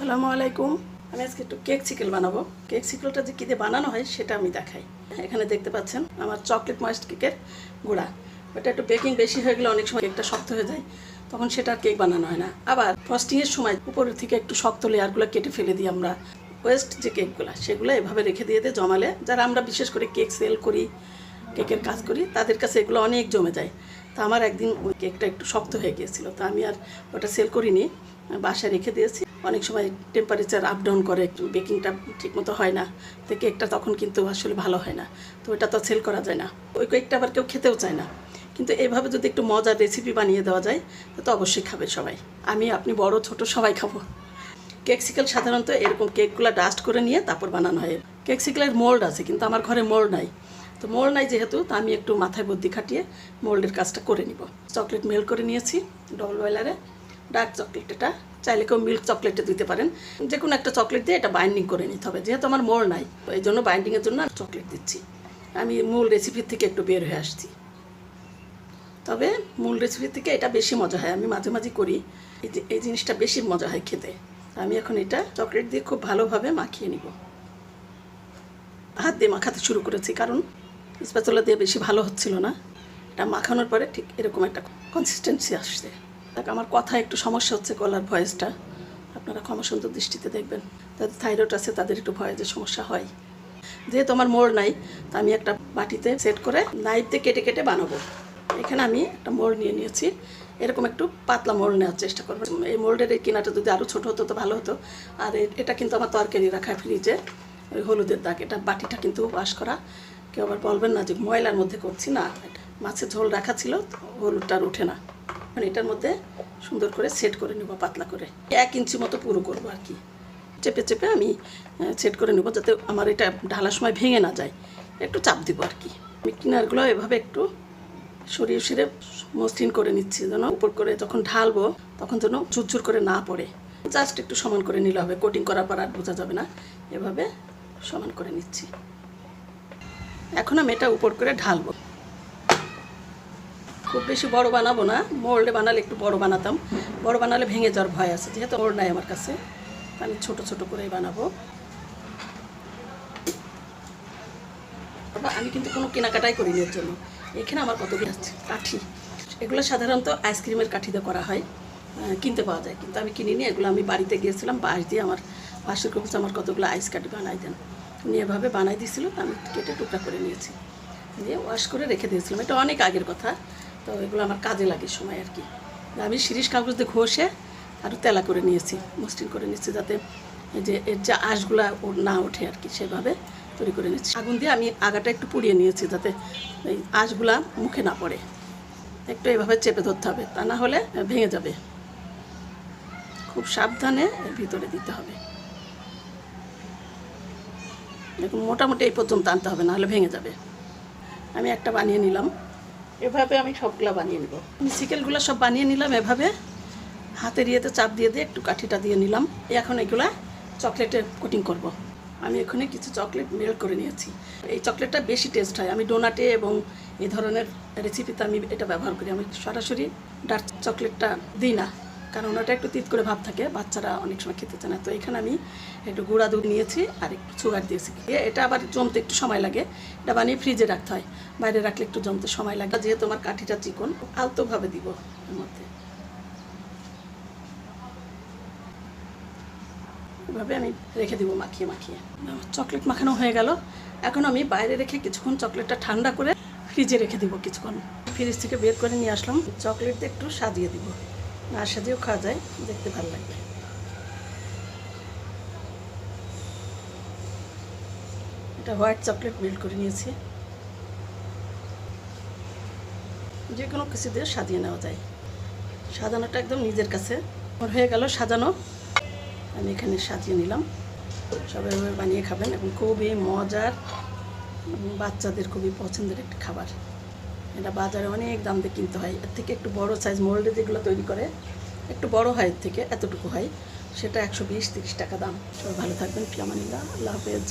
আসসালামু আলাইকুম। আমি আজকে একটু কেক চিকেল বানাবো। কেক চিকেলটা যে কী দিয়ে বানানো হয় সেটা আমি দেখাই। এখানে দেখতে পাচ্ছেন আমার চকলেট ময়েস্ট কেকের গুঁড়া। ওটা একটু বেকিং বেশি হয়ে গেলে অনেক সময় কেকটা শক্ত হয়ে যায়, তখন সেটা কেক বানানো হয় না। আবার ফ্রস্টিংয়ের সময় উপরের থেকে একটু শক্ত লেয়ারগুলো কেটে ফেলে দিই আমরা। ওয়েস্ট যে কেকগুলো, সেগুলো এভাবে রেখে দিয়ে দিয়ে জমালে, যারা আমরা বিশেষ করে কেক সেল করি, কেকের কাজ করি, তাদের কাছে এগুলো অনেক জমে যায়। তা আমার একদিন ওই কেকটা একটু শক্ত হয়ে গিয়েছিল, তো আমি আর ওটা সেল করিনি। বাসায় রেখে দিয়েছি। অনেক সময় টেম্পারেচার আপ ডাউন করে বেকিংটা ঠিকমতো হয় না, তো কেকটা তখন কিন্তু আসলে ভালো হয় না, তো ওটা তো সেল করা যায় না। ওই কেকটা আবার কেউ খেতেও চায় না। কিন্তু এভাবে যদি একটু মজার রেসিপি বানিয়ে দেওয়া যায়, তো অবশ্যই খাবে সবাই। আমি, আপনি বড়, ছোট সবাই খাব। কেকসিকেল সাধারণত এরকম কেকগুলো ডাস্ট করে নিয়ে তারপর বানানো হয়। কেকসিকেলের মোল্ড আছে, কিন্তু আমার ঘরে মোল্ড নাই। তো মোল্ড নাই যেহেতু, তা আমি একটু মাথায় বুদ্ধি খাটিয়ে মোল্ডের কাজটা করে নিব। চকলেট মেল করে নিয়েছি ডবল বয়লারে ডার্ক চকলেট এটা। চাইলে কেউ মিল্ক চকলেটে দিতে পারেন। যে কোনো একটা চকলেট দিয়ে এটা বাইন্ডিং করে নিতে হবে। যেহেতু আমার মোল্ড নাই এই জন্য বাইন্ডিংয়ের জন্য চকলেট দিচ্ছি। আমি মূল রেসিপির থেকে একটু বের হয়ে আসছি। তবে মূল রেসিপি থেকে এটা বেশি মজা হয়। আমি মাঝে মাঝে করি। এই জিনিসটা বেশি মজা হয় খেতে। আমি এখন এটা চকলেট দিয়ে খুব ভালোভাবে মাখিয়ে নিব। হাত দিয়ে মাখাতে শুরু করেছি। কারণ স্প্যাচুলা দিয়ে বেশি ভালো হচ্ছিল না। এটা মাখানোর পরে ঠিক এরকম একটা কনসিস্টেন্সি আসছে। দেখ, আমার কথা একটু সমস্যা হচ্ছে গলার ভয়েসটা। আপনারা ক্ষমাসুন্দর দৃষ্টিতে দেখবেন। তাদের থাইরয়েড আছে, তাদের একটু ভয়েসের সমস্যা হয়। যেহেতু আমার মোড় নাই, তা আমি একটা বাটিতে সেট করে নাইফ দিয়ে কেটে কেটে বানাবো। এখানে আমি একটা মোড় নিয়ে নিয়েছি। এরকম একটু পাতলা মোড় নেওয়ার চেষ্টা করব। এই মোল্ডের এই কিনাটা যদি আরও ছোটো হতো তো ভালো হতো। আর এটা কিন্তু আমার তরকারি রাখা ফ্রিজে। ওই হলুদের দাগ, এটা বাটিটা কিন্তু ওয়াশ করা। কেউ আবার বলবেন না যে ময়লার মধ্যে করছি না। মাছের ঝোল রাখা ছিল, হলুদটা আর ওঠে না। মানে এটার মধ্যে সুন্দর করে সেট করে নেব, পাতলা করে। এক ইঞ্চি মতো পুরো করব আর কি। চেপে চেপে আমি সেট করে নেব যাতে আমার এটা ঢালার সময় ভেঙে না যায়। একটু চাপ দিব আর কি। আমি কিনারগুলো এভাবে একটু সরিয়ে সরিয়ে মসৃণ করে নিচ্ছি যেন উপর করে যখন ঢালবো তখন যেন ঝুরঝুর করে না পড়ে। জাস্ট একটু সমান করে নিলে হবে। কোটিং করার পর আর বোঝা যাবে না। এভাবে সমান করে নিচ্ছি। এখন আমি এটা উপর করে ঢালবো। খুব বেশি বড় বানাবো না। মোল্ডে বানালে একটু বড় বানাতাম। বড় বানালে ভেঙে যাওয়ার ভয় আছে, যেহেতু ওর নাই আমার কাছে। আমি ছোট ছোট করেই বানাবো। আমি কিন্তু কোনো কেনাকাটাই করিনি এর জন্য। এখানে আমার কতগুলো আছে? কাঠি। এগুলো সাধারণত আইসক্রিমের কাঠিতে করা হয় কিনতে পাওয়া যায়। কিন্তু আমি কিনিনি, এগুলো আমি বাড়িতে গিয়েছিলাম, বাঁশ দিয়ে আমার পাশের কবুচ আমার কতগুলো আইস কাঠি বানাই দেন। উনি এভাবে বানাই দিয়েছিল আমি কেটে টুকরা করে নিয়েছি। দিয়ে ওয়াশ করে রেখে দিয়েছিলাম। এটা অনেক আগের কথা। তো এগুলো আমার কাজে লাগে সময় আর কি। আমি শিরিষ কাগজ দিয়ে ঘষে আরও তেলা করে নিয়েছি, মসৃণ করে নিয়েছি যাতে যে এর যে আঁশগুলা না ওঠে আর কি সেভাবে তৈরি করে নিচ্ছি। আগুন দিয়ে আমি আগাটা একটু পুড়িয়ে নিয়েছি যাতে এই আঁশগুলা মুখে না পড়ে। একটু এভাবে চেপে ধরতে হবে, তা না হলে ভেঙে যাবে। খুব সাবধানে ভিতরে দিতে হবে। দেখুন, মোটামুটি এই পর্যন্ত আনতে হবে, না হলে ভেঙে যাবে। আমি একটা বানিয়ে নিলাম। এভাবে আমি সবগুলা বানিয়ে নেব। আমি সিকেলগুলো সব বানিয়ে নিলাম এভাবে। হাতের ইয়েতে চাপ দিয়ে দিয়ে একটু কাঠিটা দিয়ে নিলাম। এখন এগুলা চকলেটের কোটিং করব। আমি এখানে কিছু চকলেট মেল করে নিয়েছি। এই চকলেটটা বেশি টেস্ট হয়। আমি ডোনাটে এবং এ ধরনের রেসিপিতে আমি এটা ব্যবহার করি। আমি সরাসরি ডার্ক চকলেটটা দিই না। কারণ ওটা একটু তিত করে ভাব থাকে, বাচ্চারা অনেক সময় খেতে চায় না। তো এখানে আমি একটু গুঁড়া দুধ নিয়েছি আর একটু সুগার দিয়েছি। এটা আবার জমতে একটু সময় লাগে। এটা বানিয়ে ফ্রিজে রাখতে হয়। বাইরে রাখলে একটু জমতে সময় লাগে। যেহেতু আমার কাঠিটা চিকন, আলতোভাবে দিব এর মধ্যে। এভাবে আমি রেখে দিব মাখিয়ে মাখিয়ে। চকলেট মাখানো হয়ে গেল। এখন আমি বাইরে রেখে কিছুক্ষণ চকলেটটা ঠান্ডা করে ফ্রিজে রেখে দিব কিছুক্ষণ। ফ্রিজ থেকে বের করে নিয়ে আসলাম। চকলেট দিয়ে একটু সাজিয়ে দিব। না সাজিয়েও খাওয়া যায়, দেখতে ভালো লাগবে এটা হোয়াইট চকলেট মেল্ট করে নিয়েছি। যে কোনো কিছু দিয়ে সাজিয়ে নেওয়া যায়। সাজানোটা একদম নিজের কাছে। আমার হয়ে গেল সাজানো। আমি এখানে সাজিয়ে নিলাম। সবাই বানিয়ে খাবেন। এবং খুবই মজার বাচ্চাদের খুবই পছন্দের একটা খাবার। এটা বাজারে অনেক দাম দিয়ে কিনতে হয়। এর থেকে একটু বড় সাইজ মোল্ডে যেগুলো তৈরি করে, একটু বড় হয় এর থেকে এতটুকু হয়। সেটা একশো বিশ তিরিশ টাকা দাম। সবাই ভালো থাকবেন ফিলামানিল্লা আল্লাহ হাফেজ।